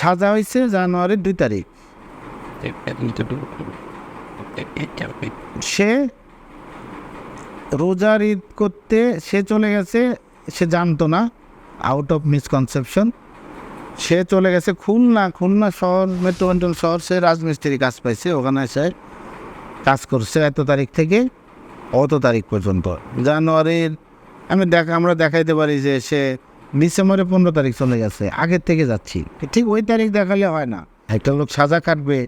সাজা হয়েছে জানুয়ারির দুই তারিখ। সে রোজার ঈদ করতে সে চলে গেছে, সে জানতো না আউট অফ মিসকনসেপশন সে চলে গেছে খুলনা খুলনা শহর মেট্রোপলিটন শহর, সে রাজমিস্ত্রি কাজ পাইছে, ওখানে সে কাজ করছে। এত তারিখ থেকে অত তারিখ পর্যন্ত। জানুয়ারির, আমি দেখা, আমরা দেখাইতে পারি যে সে ডিসেম্বরের পনেরো তারিখ চলে গেছে, আগের থেকে যাচ্ছি। ঠিক ওই তারিখ দেখালে হয় না। একটা লোক সাজা কাটবে,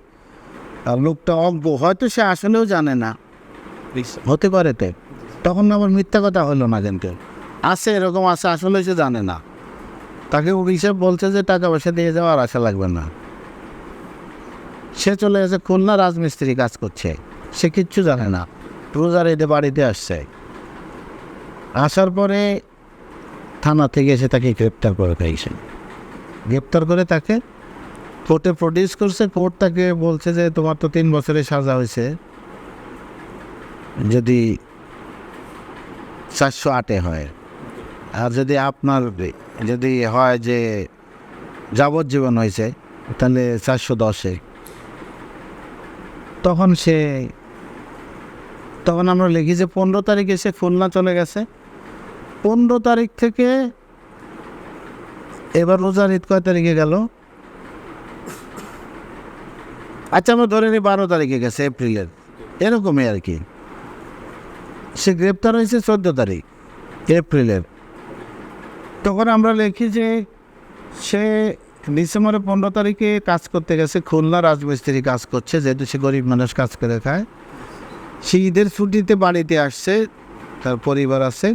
আর লোকটা অজ্ঞ, হয়তো সে আসলেও জানে না। হতে পারে তো। তখন আমার মিথ্যা কথা হলো না কিন্তু আছে, এরকম আছে, আসলে সে জানে না। তাকে অভিষেক বলছে যে টাকা পয়সা দিয়ে যাওয়ার আশা লাগবে না। সে চলে গেছে, খুলনা রাজমিস্ত্রি কাজ করছে। সে কিচ্ছু জানে না। রোজার এতে বাড়িতে আসছে। আসার পরে থানা থেকে এসে তাকে গ্রেপ্তার করে দিয়েছে গ্রেপ্তার করে তাকে কোর্টে প্রডিউস করছে। কোর্ট তাকে বলছে যে, তোমার তো তিন বছরের সাজা হয়েছে। যদি চারশো আটে হয়, আর যদি আপনার, যদি হয় যে যাবজ্জীবন হয়েছে, তাহলে চারশো দশে। তখন সে, তখন আমরা লিখি যে, পনেরো তারিখে সে খুলনা চলে গেছে। পনেরো তারিখ থেকে এবার রোজার ঈদ কয় তারিখে গেল? আচ্ছা আমরা ধরে নিই বারো তারিখে গেছে, এপ্রিলের। এরকমই আর কি। সে গ্রেপ্তার হয়েছে চোদ্দ তারিখ, এপ্রিলের। তখন আমরা লিখি যে সে ডিসেম্বরের পনেরো তারিখে কাজ করতে গেছে, খুলনা রাজমিস্ত্রি কাজ করছে, যেহেতু সে গরিব মানুষ কাজ করে খায়। সে ঈদের ছুটিতে বাড়িতে আসছে, তার পরিবার আছে।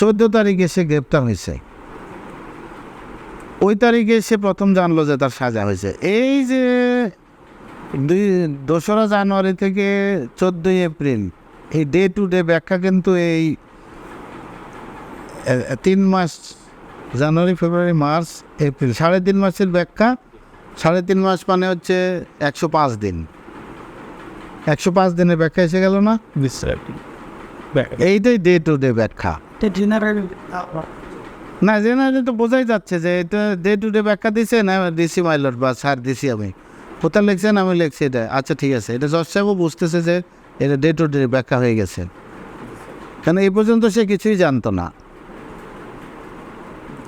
চোদ্দ তারিখে সে গ্রেপ্তার হয়েছে। ওই তারিখে সে প্রথম জানলো যে তার সাজা হয়েছে। এই যে দুই দোসরা জানুয়ারি থেকে চোদ্দোই এপ্রিল এই ডে টু ডে ব্যাখ্যা কিন্তু এই তিন মাস জানুয়ারি ফেব্রুয়ারি মার্চ এপ্রিল সাড়ে তিন মাসের ব্যাখ্যা। সাড়ে তিন মাস মানে হচ্ছে একশো পাঁচ দিন। একশো পাঁচ দিনের ব্যাখ্যা এসে গেল না? এইটাই ডে টু ডে ব্যাখ্যা। না জেনারেলি তো বোঝাই যাচ্ছে যে এটা ডে টু ডে ব্যাখ্যা দিছে না দিছি মাইলট বা স্যার দিছি আমি। কোথায় লিখছেন? আমি লিখছি এটা। আচ্ছা ঠিক আছে। এটা জজ সাহেবও বুঝতেছে যে এটা ডে টু ডে ব্যাখ্যা হয়ে গেছে। কারণ এই পর্যন্ত সে কিছুই জানতো না।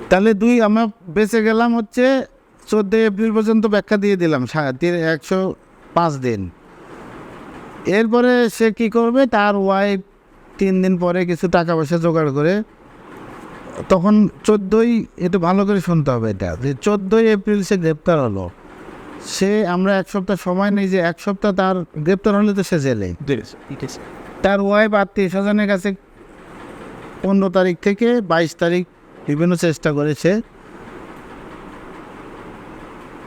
তাহলে দুই, আমরা বেঁচে গেলাম হচ্ছে চোদ্দোই এপ্রিল পর্যন্ত ব্যাখ্যা দিয়ে দিলাম একশো পাঁচ দিন। এরপরে সে কি করবে? তার ওয়াইফ তিন দিন পরে কিছু টাকা পয়সা জোগাড় করে তখন চোদ্দোই এটা ভালো করে শুনতে হবে এটা যে চোদ্দোই এপ্রিল সে গ্রেপ্তার হলো। সে আমরা এক সপ্তাহ সময় নেই যে এক সপ্তাহ তার গ্রেপ্তার হলে তো সে জেলে। তার ওয়াইফ আত্মীয় স্বজনের কাছে পনেরো তারিখ থেকে বাইশ তারিখ বিভিন্ন চেষ্টা করেছে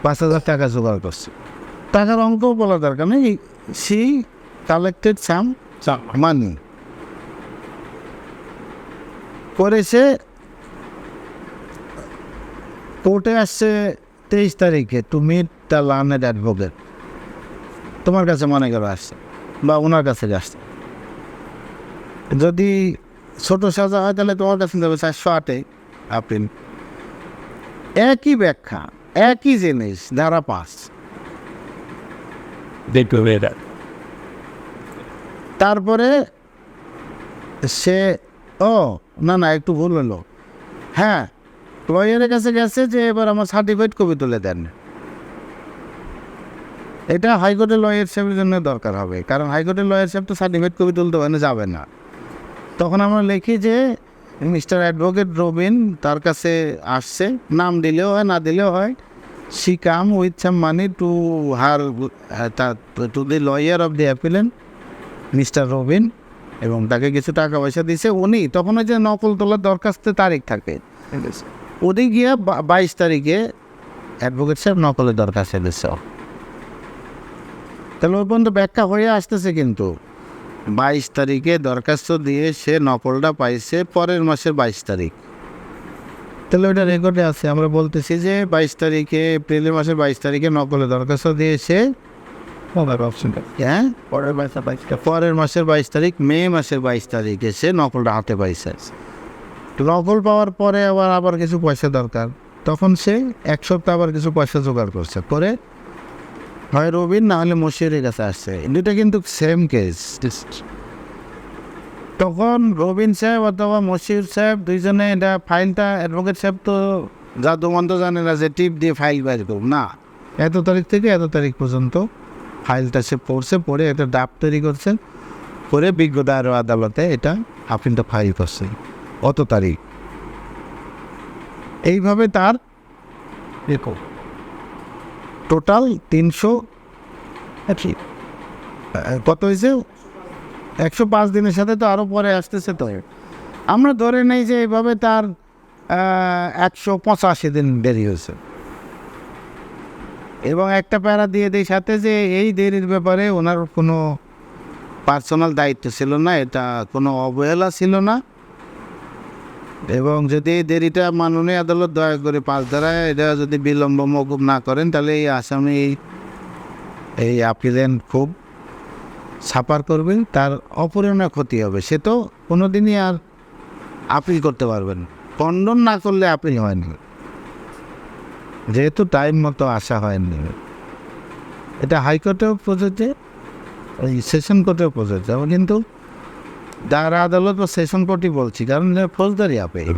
পাঁচ হাজার টাকা জোগাড় করছে। টাকার অঙ্কও বলা দরকার নেই সি কালেক্টেড সাম মানি করেছে কোর্টে আসছে তেইশ তারিখে to meet the learned advocate তোমার কাছে মনে করো আসছে বা ওনার কাছে আসছে। যদি ছোট সাজা হয় তাহলে তোমার কাছে যাবে চারশো আটে আপিল একই ব্যাখ্যা একই জিনিস ধারা পাঁচ। তারপরে সে ও, না না, একটু ভুল হলো। হ্যাঁ লয়ারের কাছে গেছে যে এবার আমার সার্টিফিকেট কপি তুলে দেন। এটা হাইকোর্টের লয়ার সাহেবের জন্য দরকার হবে, কারণ হাইকোর্টের লয়ার সাহেব তো সার্টিফিকেট কপি তুলতে পারে যাবে না। তখন আমরা লিখি যে, মিস্টার অ্যাডভোকেট রবিন তার কাছে আসছে, নাম দিলেও হয়, না দিলেও হয়। She come with some money to her to the lawyer of the appellant mister Robin. এবং তাকে কিছু টাকা পয়সা দিছে উনি। তখন ওই যে নকল তোলার দরখাস্তের তারিখ থাকে ওদিক গিয়ে বাইশ তারিখে অ্যাডভোকেট সাহেব নকলের দরখাস্ত দিচ্ছে তাহলে ওই পর্যন্ত ব্যাখ্যা হয়ে আসতেছে কিন্তু। বাইশ তারিখে দরখাস্ত দিয়ে সে নকলটা পাইছে পরের মাসের বাইশ তারিখ। তাহলে ওটা রেকর্ডে আছে। আমরা বলতেছি যে বাইশ তারিখে এপ্রিলের মাসের বাইশ তারিখে নকলের দরখাস্ত দিয়েছে হ্যাঁ পরের মাসের বাইশ তারিখ। মে মাসের বাইশ তারিখে সে নকলটা হাতে পাইছে নকল পাওয়ার পরে আবার আবার কিছু পয়সা দরকার। তখন সে এক সপ্তাহ আবার কিছু পয়সা জোগাড় করছে। করে হয় রবিন না হলে মশিউরের কাছে আসছে। দুটা কিন্তু সেম কেস তখন রবিন সাহেব অথবা মশিউর সাহেব দুইজনে এটা ফাইলটা অ্যাডভোকেট সাহেব তো জাদু মন্দ জানে না যে টিপ দিয়ে ফাইল বাইর করব না। এত তারিখ থেকে এত তারিখ পর্যন্ত ফাইলটা সে পড়ছে, পড়ে একটা ডাব তৈরি করছে করে বিজ্ঞ দায়ের আদালতে এটা আপিলটা ফাইল করছে। অত তারিখ। এইভাবে তার টোটাল তিনশো কত হয়েছে? একশো পাঁচ দিনের সাথে তো আরও পরে আসতেছে তো। আমরা ধরে নেই যে এইভাবে তার একশো পঁচাশি দিন দেরি হয়েছে। এবং একটা প্যারা দিয়ে দিই সাথে যে এই দেরির ব্যাপারে ওনার কোনো পার্সোনাল দায়িত্ব ছিল না, এটা কোনো অবহেলা ছিল না। এবং যদি এই দেরিটা মাননীয় আদালত দয়া করে পাঁচ ধারায় এটা যদি বিলম্ব মকুব না করেন, তাহলে এই আসামি এই আপিলেন খুব সাপার করবেন, তার অপরিণয় ক্ষতি হবে। সে তো কোনো দিনই আর আপিল করতে পারবেন খণ্ডন না করলে আপিল হয়নি যেহেতু টাইম মতো আসা হয়নি। এটা হাইকোর্টেও প্রযোজ্য এই সেশন কোর্টেও প্রযোজ্য কিন্তু দায়রা আদালত বা সেশন কোর্টই বলছি, কারণ ফৌজদারি আপিল